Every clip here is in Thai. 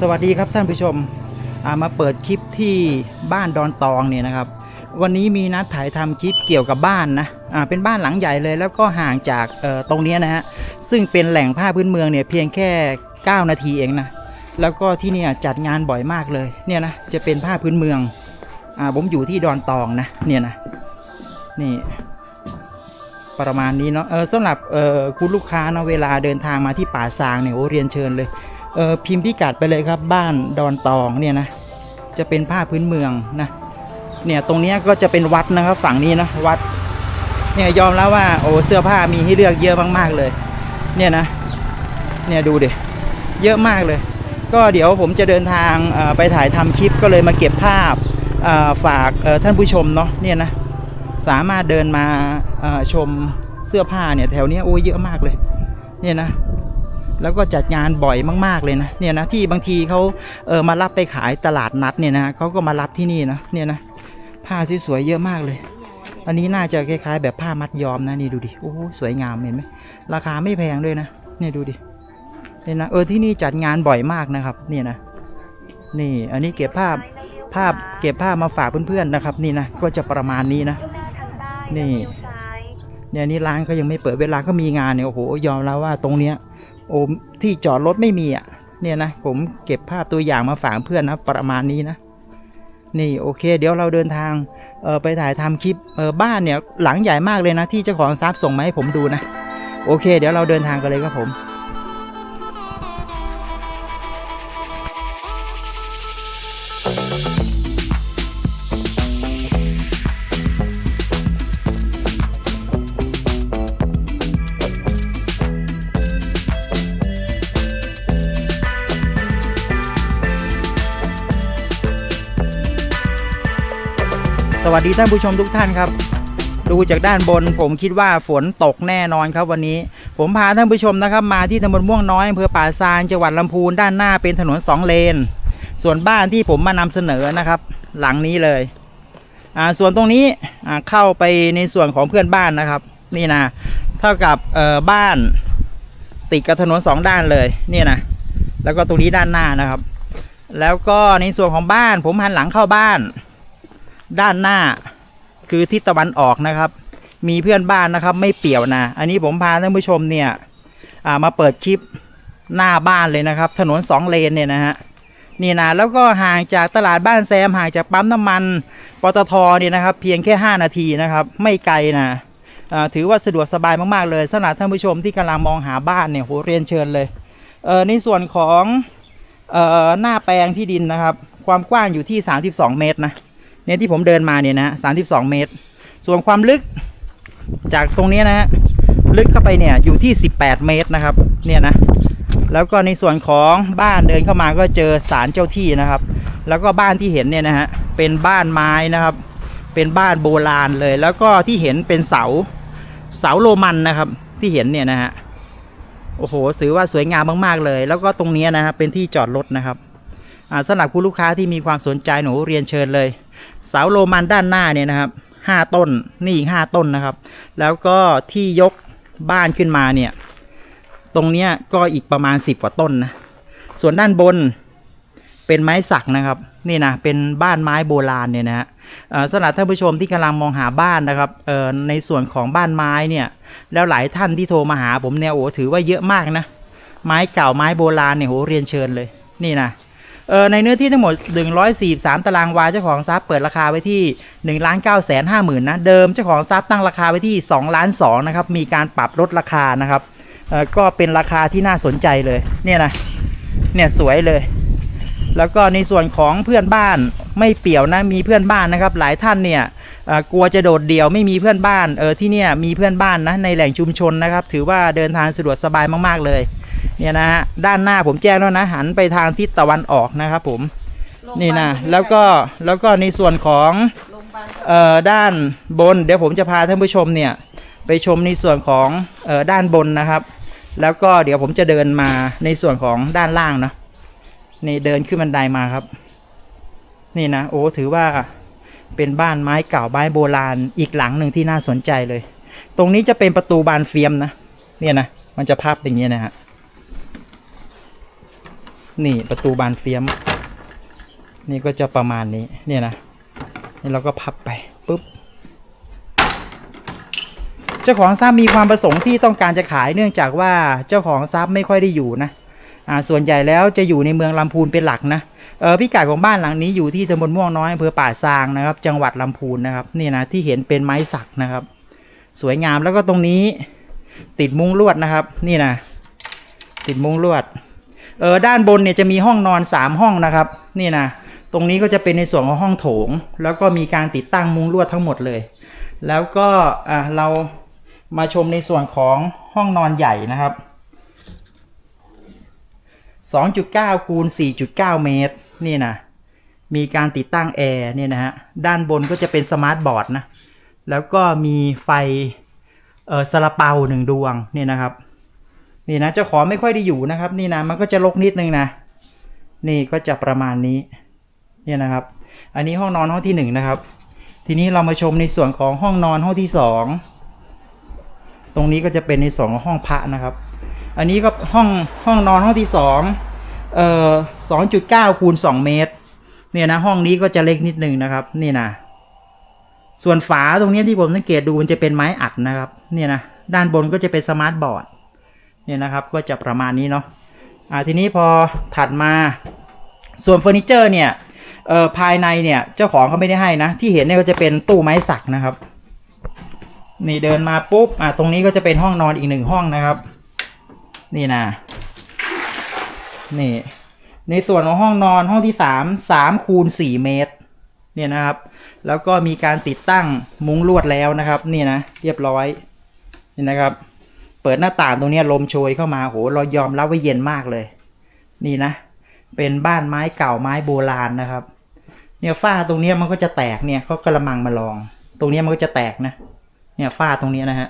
สวัสดีครับท่านผู้ชมมาเปิดคลิปที่บ้านดอนตองเนี่ยนะครับ วันนี้มีนัดถ่ายทำคลิปเกี่ยวกับบ้านนะเป็นบ้านหลังใหญ่เลยแล้วก็ห่างจากตรงนี้นะฮะซึ่งเป็นแหล่งผ้าพื้นเมืองเนี่ยเพียงแค่ 9 นาทีเองนะแล้วก็ที่นี่จัดงานบ่อยมากเลยเนี่ยนะจะเป็นผ้าพื้นเมืองอ่าผมอยู่ที่ดอนตองนะเนี่ยนะนี่ประมาณนี้เนาะเออสำหรับคุณลูกค้าเนาะเวลาเดินทางมาที่ป่าซางเนี่ยโอ้เรียนเชิญเลย เออพิมพ์พิกัดไปเลยครับบ้านดอนตองเนี่ยนะจะเป็นผ้าพื้นเมืองนะเนี่ยตรงนี้ก็จะเป็นวัดนะครับฝั่งนี้นะวัดเนี่ยยอมแล้วว่าโอ้เสื้อผ้ามีให้เลือกเยอะมากๆเลย เนี่ยนะเนี่ยดูเดิเยอะมากเลย ก็เดี๋ยวผมจะเดินทางไปถ่ายทำคลิปก็เลยมาเก็บภาพฝากท่านผู้ชมเนาะเนี่ยนะสามารถเดินมาชมเสื้อผ้าเนี่ยแถวเนี้ยโอ้ยเยอะมากเลย เนี่ยนะ แล้วก็จัดงานบ่อยมาก ๆเลยนะเนี่ยนะที่บางทีเขาเออมารับไปขายตลาดนัดเนี่ยนะเขาก็มารับที่นี่นะเนี่ยนะผ้าสวยๆเยอะมากเลย อันนี้น่าจะคล้ายๆแบบผ้ามัดย้อมนะนี่ดูดิโอ้สวยงามเห็นไหมราคาไม่แพงด้วยนะเนี่ยดูดิเนี่ยนะเออที่นี่จัดงานบ่อยมากนะครับเนี่ยนะนี่อันนี้เก็บภาพภาพเก็บภาพมาฝากเพื่อนๆนะครับ นี่นะก็จะประมาณนี้นะ นี่เนี่ยนี่ร้านก็ยังไม่เปิดเวลาก็มีงานเนี่ยโอ้โหยอมแล้วว่าตรงเนี้ย โอ้ที่จอดรถไม่มีอะ เนี่ยนะ ผมเก็บภาพตัวอย่างมาฝากเพื่อนนะ ประมาณนี้นะ นี่โอเค เดี๋ยวเราเดินทางเออไปถ่ายทำคลิปเออบ้านเนี่ยหลังใหญ่มากเลยนะ ที่เจ้าของทรัพย์ส่งมาให้ผมดูนะ โอเค เดี๋ยวเราเดินทางกันเลยครับผม วัสดีท่านผู้ชมทุกท่านครับ ดูจากด้านบนผมคิดว่าฝนตกแน่นอนครับวันนี้ ผมพาท่านผู้ชมนะครับ มาที่ตำบลม่วงน้อยอำเภอป่าซางจังหวัดลำพูนด้านหน้าเป็นถนนสองเลน ส่วนบ้านที่ผมมานำเสนอนะครับ หลังนี้เลยอ่าส่วนตรงนี้อ่าเข้าไปในส่วนของเพื่อนบ้านนะครับ นี่นะเท่ากับเอ่อบ้านติดกับถนนสองด้านเลยนี่นะแล้วก็ตรงนี้ด้านหน้านะครับ แล้วก็ในส่วนของบ้านผมหันหลังเข้าบ้าน ด้านหน้าคือทิศตะวันออกนะครับ มีเพื่อนบ้านนะครับ ไม่เปี่ยวนะ อันนี้ผมพาท่านผู้ชมเนี่ยมาเปิดคลิปหน้าบ้านเลยนะครับ ถนนสองเลนเนี่ยนะฮะนี่นะแล้วก็ห่างจากตลาดบ้านแซมห่างจากปั๊มน้ำมันปตทเนี่ยนะครับ เพียงแค่ 5 นาทีนะครับ ไม่ไกลนะถือว่าสะดวกสบายมากๆเลยสำหรับท่านผู้ชมที่กำลังมองหาบ้านเนี่ยโหเรียนเชิญเลยเออในส่วนของเออหน้าแปลงที่ดินนะครับ ความกว้างอยู่ที่ 32 เมตรนะ เนี่ยที่ผมเดินมาเนี่ยนะสามสิบสองเมตร ส่วนความลึกจากตรงนี้นะฮะลึกเข้าไปเนี่ยอยู่ที่สิบแปดเมตรนะครับ เนี่ยนะแล้วก็ในส่วนของบ้านเดินเข้ามาก็เจอศาลเจ้าที่นะครับ แล้วก็บ้านที่เห็นเนี่ยนะฮะเป็นบ้านไม้นะครับ เป็นบ้านโบราณเลย แล้วก็ที่เห็นเป็นเสาเสาโรมันนะครับ ที่เห็นเนี่ยนะฮะโอ้โหถือว่าสวยงามมากๆเลย แล้วก็ตรงนี้นะฮะเป็นที่จอดรถนะครับสำหรับคุณลูกค้าที่มีความสนใจหนูเรียนเชิญเลย เสาโรมันด้านหน้าเนี่ยนะครับห้าต้นนี่อีกห้าต้นนะครับ แล้วก็ที่ยกบ้านขึ้นมาเนี่ย ตรงเนี้ยก็อีกประมาณสิบกว่าต้นนะส่วนด้านบนเป็นไม้สักนะครับ นี่นะเป็นบ้านไม้โบราณเนี่ยนะฮะสำหรับท่านผู้ชมที่กำลังมองหาบ้านนะครับเออในส่วนของบ้านไม้เนี่ย แล้วหลายท่านที่โทรมาหาผมเนี่ยโอ้ถือว่าเยอะมากนะไม้เก่าไม้โบราณเนี่ยโหเรียนเชิญเลย นี่นะ เออในเนื้อที่ทั้งหมด 143 ตารางวาเจ้าของทรัพย์เปิดราคาไว้ที่1ล้าน9แสน5หมื่นะเดิมเจ้าของทรัพย์ตั้งราคาไว้ที่2ล้าน2นะครับมีการปรับลดราคานะครับเออก็เป็นราคาที่น่าสนใจเลยเนี่ยนะเนี่ยสวยเลย แล้วก็ในส่วนของเพื่อนบ้านไม่เปี่ยวนะมีเพื่อนบ้านนะครับ หลายท่านเนี่ยกลัวจะโดดเดี่ยวไม่มีเพื่อนบ้านเออที่เนี่ยมีเพื่อนบ้านนะในแหล่งชุมชนนะครับ ถือว่าเดินทางสะดวกสบายมากๆเลย เนี่ยนะฮะด้านหน้าผมแจ้งแล้วนะหันไปทางทิศตะวันออกนะครับผมนี่นะแล้วก็แล้วก็ในส่วนของเอ่อด้านบน เดี๋ยวผมจะพาท่านผู้ชมเนี่ยไปชมในส่วนของเอ่อด้านบนนะครับ แล้วก็เดี๋ยวผมจะเดินมาในส่วนของด้านล่างนะนี่เดินขึ้นบันไดมาครับ นี่นะโอ้ถือว่าเป็นบ้านไม้เก่าไม้โบราณอีกหลังหนึ่งที่น่าสนใจเลย ตรงนี้จะเป็นประตูบานเฟียมนะเนี่ยนะมันจะพับอย่างเงี้ยนะฮะ นี่ประตูบานเฟียม นี่ก็จะประมาณนี้เนี่ยนะนี่เราก็พับไปปุ๊บเจ้าของทรัพย์มีความประสงค์ที่ต้องการจะขายเนื่องจากว่าเจ้าของทรัพย์ไม่ค่อยได้อยู่นะอ่าส่วนใหญ่แล้วจะอยู่ในเมืองลำพูนเป็นหลักนะเออพิกัดของบ้านหลังนี้อยู่ที่ตำบลม่วงน้อยอำเภอป่าซางนะครับ จังหวัดลำพูนนะครับนี่นะที่เห็นเป็นไม้สักนะครับ สวยงามแล้วก็ตรงนี้ติดมุ้งลวดนะครับ นี่นะติดมุ้งลวด เออด้านบนเนี่ยจะมีห้องนอนสามห้องนะครับ นี่นะตรงนี้ก็จะเป็นในส่วนของห้องโถง แล้วก็มีการติดตั้งมุ้งลวดทั้งหมดเลย แล้วก็อะเรามาชมในส่วนของห้องนอนใหญ่นะครับ 2.9คูณ4.9 เมตร นี่นะมีการติดตั้งแอร์เนี่ยนะฮะด้านบนก็จะเป็นสมาร์ทบอร์ดนะแล้วก็มีไฟเออซาลาเปาหนึ่งดวงนี่นะครับ นี่นะเจ้าของไม่ค่อยได้อยู่นะครับ นี่นะมันก็จะรกนิดนึงนะ นี่ก็จะประมาณนี้เนี่ยนะครับ อันนี้ห้องนอนห้องที่หนึ่งนะครับ ทีนี้เรามาชมในส่วนของห้องนอนห้องที่สองตรงนี้ก็จะเป็นในส่วนของห้องพระนะครับ อันนี้ก็ห้องห้องนอนห้องที่สองเอ่อสองจุดเก้าคูณสองเมตร เนี่ยนะห้องนี้ก็จะเล็กนิดนึงนะครับ นี่นะส่วนฝาตรงนี้ที่ผมสังเกตดูมันจะเป็นไม้อัดนะครับ เนี่ยนะด้านบนก็จะเป็นสมาร์ทบอร์ด เนี่ยนะครับก็จะประมาณนี้เนาะอ่าทีนี้พอถัดมาส่วนเฟอร์นิเจอร์เนี่ยเอ่อภายในเนี่ยเจ้าของเขาไม่ได้ให้นะ ที่เห็นเนี่ยก็จะเป็นตู้ไม้สักนะครับ นี่เดินมาปุ๊บอ่าตรงนี้ก็จะเป็นห้องนอนอีกหนึ่งห้องนะครับ นี่นะนี่ในส่วนของห้องนอนห้องที่สามสามคูณสี่เมตร เนี่ยนะครับ แล้วก็มีการติดตั้งมุ้งลวดแล้วนะครับ นี่นะ เรียบร้อยนี่นะครับ เปิดหน้าต่างตรงนี้ลมโชยเข้ามาโหเรายอมรับว่าเย็นมากเลย นี่นะ เป็นบ้านไม้เก่าไม้โบราณนะครับ เนี่ยฝ้าตรงนี้มันก็จะแตกเนี่ยเขากระมังมาลอง ตรงนี้มันก็จะแตกนะ เนี่ยฝ้าตรงนี้นะฮะ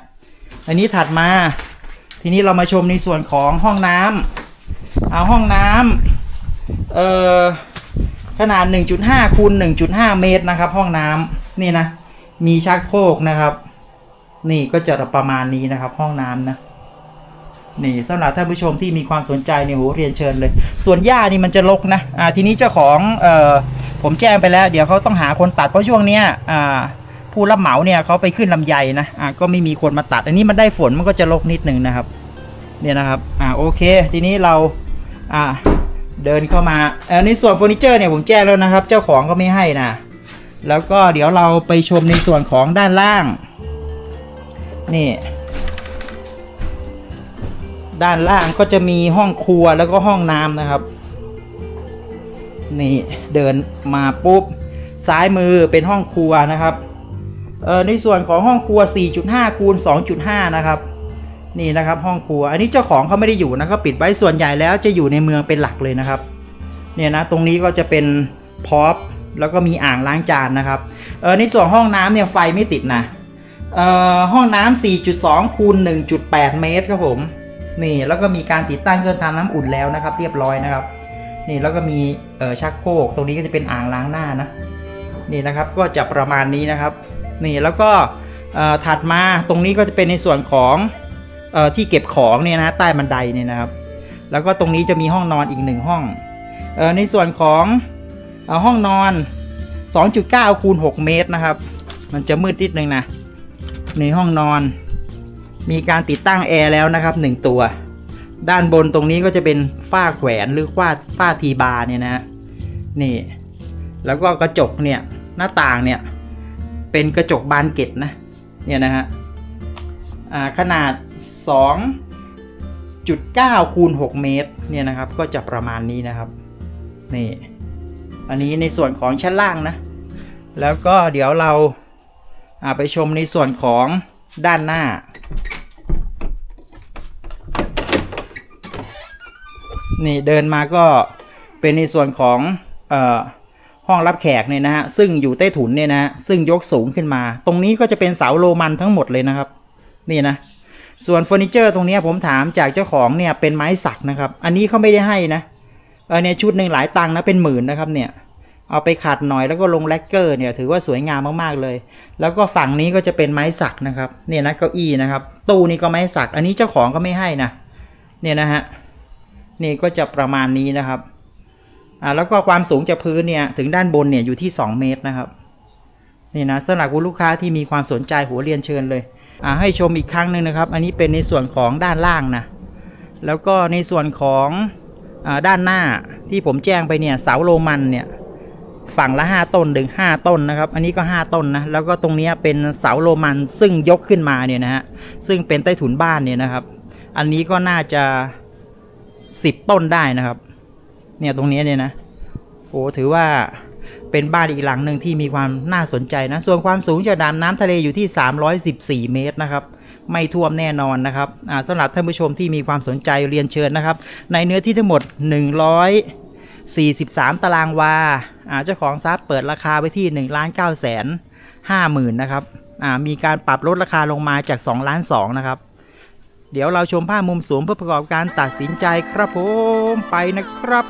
อันนี้ถัดมา ทีนี้เรามาชมในส่วนของห้องน้ำเอาห้องน้ำเอ่อขนาด 1.5คูณ1.5 เมตรนะครับ ห้องน้ำนี่นะ มีชักโครกนะครับ นี่ก็จะประมาณนี้นะครับห้องน้ำนะนี่สำหรับท่านผู้ชมที่มีความสนใจเนี่ยโหเรียนเชิญเลย ส่วนหญ้านี่มันจะรกนะอ่าทีนี้เจ้าของเอ่อผมแจ้งไปแล้ว เดี๋ยวเขาต้องหาคนตัดเพราะช่วงเนี้ยอ่าผู้รับเหมาเนี่ยเขาไปขึ้นลำไยนะอ่าก็ไม่มีคนมาตัด อันนี้มันได้ฝนมันก็จะรกนิดนึงนะครับ เนี่ยนะครับอ่าโอเค ทีนี้เราอ่าเดินเข้ามาเออในส่วนเฟอร์นิเจอร์เนี่ยผมแจ้งแล้วนะครับ เจ้าของก็ไม่ให้นะแล้วก็เดี๋ยวเราไปชมในส่วนของด้านล่าง นี่ ด้านล่างก็จะมีห้องครัวแล้วก็ห้องน้ำนะครับ นี่เดินมาปุ๊บ ซ้ายมือเป็นห้องครัวนะครับเออในส่วนของห้องครัว 4.5 คูณ 2.5 นะครับ นี่นะครับห้องครัว อันนี้เจ้าของเขาไม่ได้อยู่นะครับปิดไว้ส่วนใหญ่แล้วจะอยู่ในเมืองเป็นหลักเลยนะครับ เนี่ยนะตรงนี้ก็จะเป็นพร็อพแล้วก็มีอ่างล้างจานนะครับ เออในส่วนห้องน้ำเนี่ยไฟไม่ติดนะ ห้องน้ำ4.2คูณ1.8 เมตรครับผม นี่แล้วก็มีการติดตั้งเครื่องทำน้ำอุ่นแล้วนะครับ เรียบร้อยนะครับ นี่แล้วก็มีชักโครกตรงนี้ก็จะเป็นอ่างล้างหน้านะนี่นะครับก็จะประมาณนี้นะครับ นี่แล้วก็ถัดมาตรงนี้ก็จะเป็นในส่วนของอที่เก็บของเนี่ยนะใต้บันไดเนี่ยนะครับ แล้วก็ตรงนี้จะมีห้องนอนอีกหนึ่งห้องอในส่วนของเอ่อห้องนอน 2.9คูณ6เมตรนะครับ มันจะมืดนิดนึงนะ ในห้องนอน มีการติดตั้งแอร์แล้วนะครับหนึ่งตัว ด้านบนตรงนี้ก็จะเป็นฝ้าแขวนหรือฝ้าฝ้าทีบาร์เนี่ยนะนี่ แล้วก็กระจกเนี่ยหน้าต่างเนี่ย เป็นกระจกบานเกล็ดนะเนี่ยนะฮะอ่าขนาด 2.9คูณ6เมตรเนี่ยนะครับ ก็จะประมาณนี้นะครับนี่อันนี้ในส่วนของชั้นล่างนะ แล้วก็เดี๋ยวเรา ไปชมในส่วนของด้านหน้า นี่เดินมาก็เป็นในส่วนของอห้องรับแขกเนี่ยนะฮะซึ่งอยู่ใต้ถุนเนี่ยนะฮะซึ่งยกสูงขึ้นมา ตรงนี้ก็จะเป็นเสาโรมันทั้งหมดเลยนะครับ นี่นะส่วนเฟอร์นิเจอร์ตรงนี้ผมถามจากเจ้าของเนี่ยเป็นไม้สักนะครับ อันนี้เขาไม่ได้ให้นะเออเนี่ยชุดหนึ่งหลายตังค์นะเป็นหมื่นนะครับเนี่ย เอาไปขัดหน่อยแล้วก็ลงแลกเกอร์เนี่ยถือว่าสวยงามมากๆเลย แล้วก็ฝั่งนี้ก็จะเป็นไม้สักนะครับเนี่ยนะเก้าอี้นะครับ ตู้นี้ก็ไม้สัก อันนี้เจ้าของก็ไม่ให้นะเนี่ยนะฮะนี่ก็จะประมาณนี้นะครับอ่าแล้วก็ความสูงจากพื้นเนี่ยถึงด้านบนเนี่ยอยู่ที่ 2 เมตรนะครับนี่นะสำหรับคุณลูกค้าที่มีความสนใจหัวเรียนเชิญเลยอ่าให้ชมอีกครั้งหนึ่งนะครับ อันนี้เป็นในส่วนของด้านล่างนะแล้วก็ในส่วนของอาด้านหน้าที่ผมแจ้งไปเนี่ยเสาโรมันเนี่ย ฝั่งละ 5 ต้นถึง 5 ต้นนะครับ อันนี้ก็ 5 ต้นนะ แล้วก็ตรงนี้เป็นเสาโรมันซึ่งยกขึ้นมาเนี่ยนะฮะ ซึ่งเป็นใต้ถุนบ้านเนี่ยนะครับ อันนี้ก็น่าจะ 10 ต้นได้นะครับ เนี่ยตรงนี้เนี่ยนะ โอ้ถือว่าเป็นบ้านอีกหลังหนึ่งที่มีความน่าสนใจนะ ส่วนความสูงจากดามน้ำทะเลอยู่ที่ 314 เมตรนะครับ ไม่ท่วมแน่นอนนะครับสำหรับท่านผู้ชมที่มีความสนใจเรียนเชิญนะครับ ในเนื้อที่ทั้งหมด 43 ตารางวาเจ้าของทรัพย์เปิดราคาไว้ที่ 1 9 5 0 0 0 นะครับมีการปรับลดราคาลงมาจาก2ล้าน2นะครับ เดี๋ยวเราชมภาพมุมสูงเพื่อประกอบการตัดสินใจครับผมไปนะครับ